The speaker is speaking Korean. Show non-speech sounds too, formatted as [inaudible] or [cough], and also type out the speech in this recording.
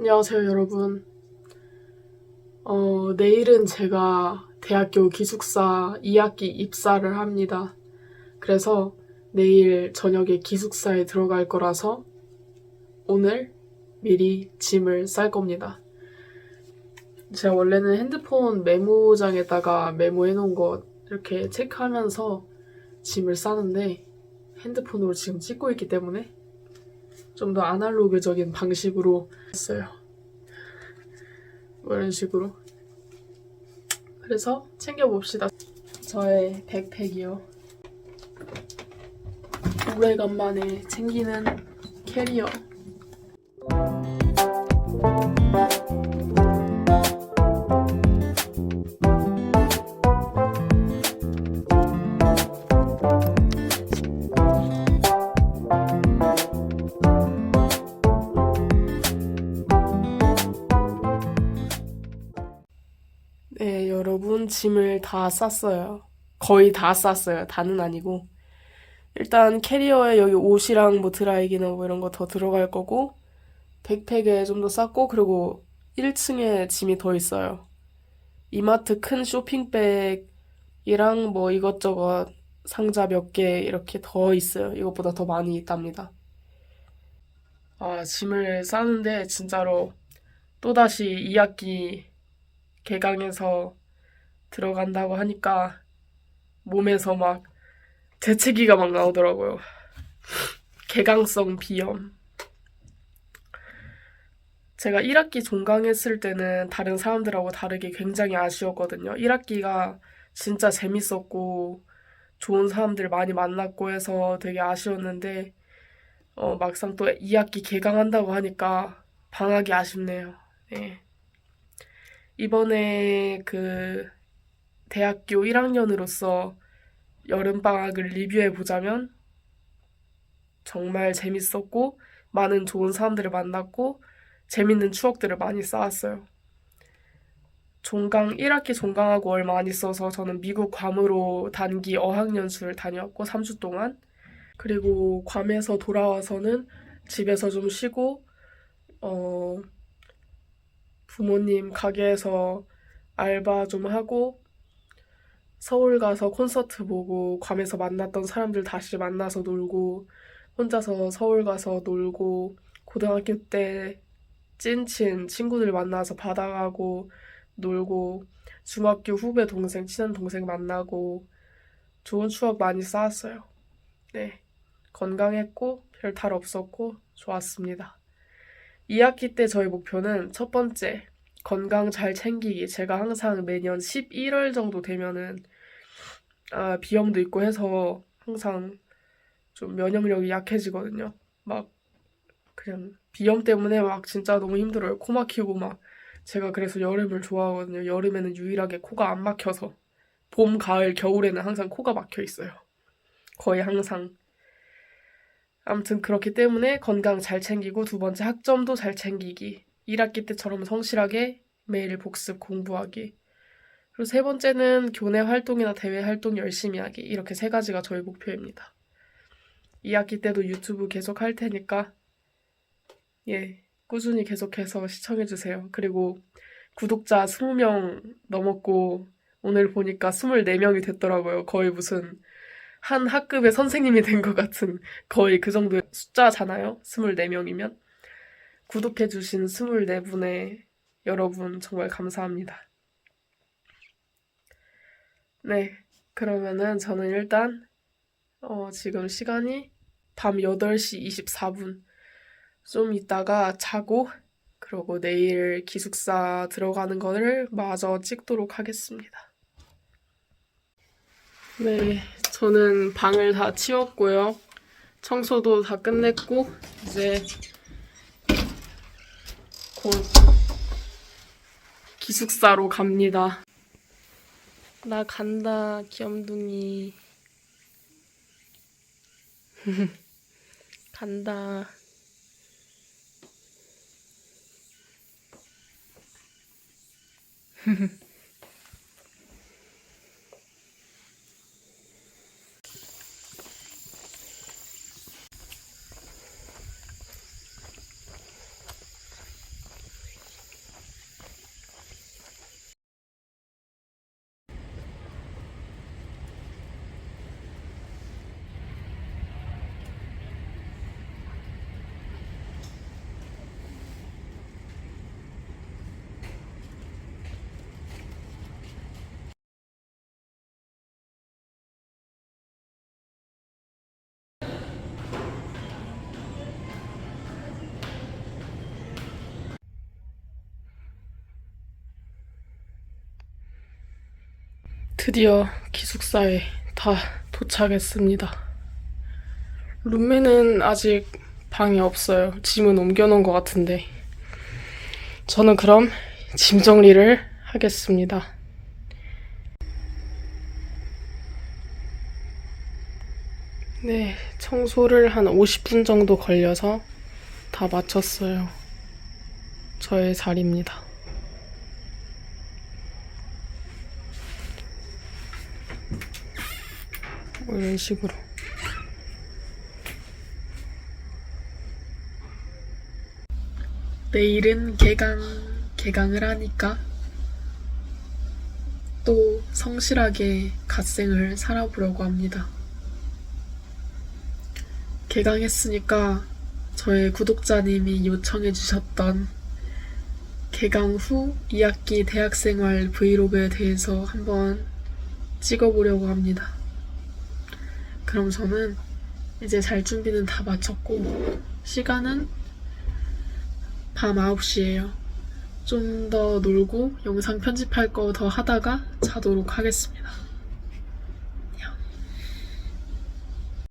안녕하세요, 여러분. 어, 내일은 제가 대학교 기숙사 2학기 입사를 합니다. 그래서 내일 저녁에 기숙사에 들어갈 거라서 오늘 미리 짐을 쌀 겁니다. 제가 원래는 핸드폰 메모장에다가 메모해 놓은 거 이렇게 체크하면서 짐을 싸는데 핸드폰으로 지금 찍고 있기 때문에 좀 더 아날로그적인 방식으로 했어요. 뭐 이런 식으로. 그래서 챙겨봅시다. 저의 백팩이요. 오래간만에 챙기는 캐리어. 네, 여러분 짐을 다 쌌어요. 거의 다 쌌어요. 다는 아니고. 일단 캐리어에 여기 옷이랑 뭐 드라이기나 뭐 이런 거 더 들어갈 거고 백팩에 좀 더 쌌고 그리고 1층에 짐이 더 있어요. 이마트 큰 쇼핑백이랑 뭐 이것저것 상자 몇 개 이렇게 더 있어요. 이것보다 더 많이 있답니다. 아, 짐을 싸는데 진짜로 또다시 2학기 개강해서 들어간다고 하니까 몸에서 막 재채기가 막 나오더라고요. 개강성 비염. 제가 1학기 종강했을 때는 다른 사람들하고 다르게 굉장히 아쉬웠거든요. 1학기가 진짜 재밌었고 좋은 사람들 많이 만났고 해서 되게 아쉬웠는데 어, 막상 또 2학기 개강한다고 하니까 방학이 아쉽네요. 네. 이번에 그 대학교 1학년으로서 여름방학을 리뷰해 보자면 정말 재밌었고 많은 좋은 사람들을 만났고 재밌는 추억들을 많이 쌓았어요. 종강 1학기 종강하고 얼마 안 있어서 저는 미국 괌으로 단기 어학연수를 다녀왔고 3주 동안 그리고 괌에서 돌아와서는 집에서 좀 쉬고 어 부모님 가게에서 알바 좀 하고 서울 가서 콘서트 보고 괌에서 만났던 사람들 다시 만나서 놀고 혼자서 서울 가서 놀고 고등학교 때 찐친 친구들 만나서 바다 가고 놀고 중학교 후배 동생 친한 동생 만나고 좋은 추억 많이 쌓았어요. 네. 건강했고 별 탈 없었고 좋았습니다. 2학기 때 저희 목표는 첫 번째, 건강 잘 챙기기. 제가 항상 매년 11월 정도 되면은, 아, 비염도 있고 해서 항상 좀 면역력이 약해지거든요. 막, 그냥 비염 때문에 막 진짜 너무 힘들어요. 코 막히고 막. 제가 그래서 여름을 좋아하거든요. 여름에는 유일하게 코가 안 막혀서. 봄, 가을, 겨울에는 항상 코가 막혀 있어요. 거의 항상. 아무튼 그렇기 때문에 건강 잘 챙기고 두 번째 학점도 잘 챙기기. 1학기 때처럼 성실하게 매일 복습 공부하기. 그리고 세 번째는 교내 활동이나 대외 활동 열심히 하기. 이렇게 세 가지가 저의 목표입니다. 2학기 때도 유튜브 계속 할 테니까 예, 꾸준히 계속해서 시청해 주세요. 그리고 구독자 20명 넘었고 오늘 보니까 24명이 됐더라고요. 거의 무슨 한 학급의 선생님이 된 것 같은 거의 그 정도의 숫자잖아요. 24명이면. 구독해주신 24분의 여러분 정말 감사합니다. 네, 그러면은 저는 일단 어, 지금 시간이 밤 8시 24분. 좀 있다가 자고 그러고 내일 기숙사 들어가는 거를 마저 찍도록 하겠습니다. 네, 저는 방을 다 치웠고요. 청소도 다 끝냈고, 이제 곧 기숙사로 갑니다. 나 간다, 귀염둥이. [laughs] 간다. [laughs] 드디어 기숙사에 다 도착했습니다. 룸메는 아직 방에 없어요. 짐은 옮겨놓은 것 같은데. 저는 그럼 짐 정리를 하겠습니다. 네, 청소를 한 50분 정도 걸려서 다 마쳤어요. 저의 자리입니다. 뭐 이런 식으로. 내일은 개강, 개강을 하니까 또 성실하게 갓생을 살아보려고 합니다. 개강했으니까 저의 구독자님이 요청해 주셨던 개강 후 2학기 대학생활 브이로그에 대해서 한번 찍어보려고 합니다. 그럼 저는 이제 잘 준비는 다 마쳤고 시간은 밤 9시예요. 좀 더 놀고 영상 편집할 거 더 하다가 자도록 하겠습니다.